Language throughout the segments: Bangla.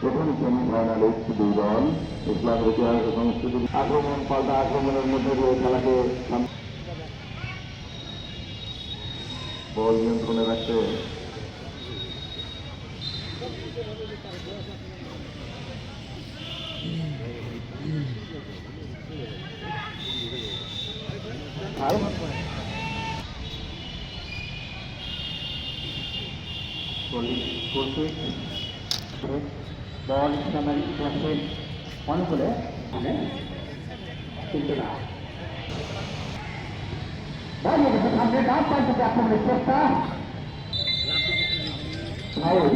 প্রথম সেমিফাইনালিস্ট দুই দল মধ্যে দিয়ে বল ইসলামের ইতিহাসের অনুকূলে কিন্তু না সামনে ডান পাশ থেকে আক্রমণের চেষ্টা ফাউল।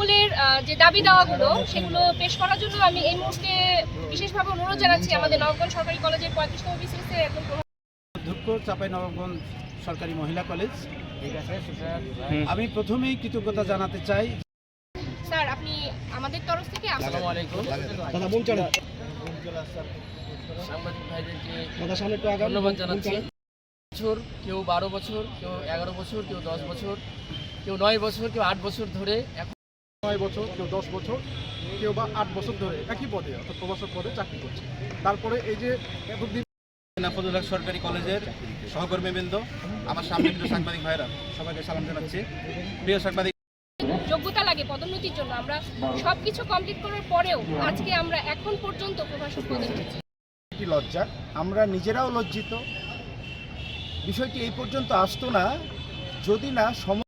সকলের যে দাবি দাওয়াগুলো সেগুলো পেশ করার জন্য আমি এই মুহূর্তে বিশেষভাবে অনুরোধ জানাচ্ছি আমাদের নবগঞ্জ সরকারি কলেজের পঁয়ত্রিশতম বিসিএসে অধ্যক্ষ চাপাই নবাবগঞ্জ সরকারি মহিলা কলেজ। আমি প্রথমেই কৃতজ্ঞতা জানাতে চাই। স্যার আপনি আমাদের তরফ থেকে আমরা সাংবাদিক ভাইদেরকে ধন্যবাদ জানাচ্ছি। বছর কেউ বারো বছর কেউ এগারো বছর কেউ দশ বছর কেউ নয় বছর কেউ আট বছর ধরে এখন নয় বছর কেউ দশ বছর কেউ বা আট বছর ধরে একই পদে অর্থাৎ প্রবাসক পদে চাকরি করছে। তারপরে এই যে এতদিন নাফজুল্লাহ সরকারি কলেজের সহকর্মীবৃন্দ আমার সামনে কিন্তু সাংবাদিক ভাইরা সবাইকে সালাম জানাচ্ছি। প্রিয় সাংবাদিক যোগ্যতা লাগে পদোন্নতির জন্য আমরা সবকিছু কমপ্লিট করার পরেও আজকে আমরা এখন পর্যন্ত প্রভাষক পদে একটি লজ্জা? আমরা নিজেরাও লজ্জিত। বিষয়টি এই পর্যন্ত আসতো না যদি না সম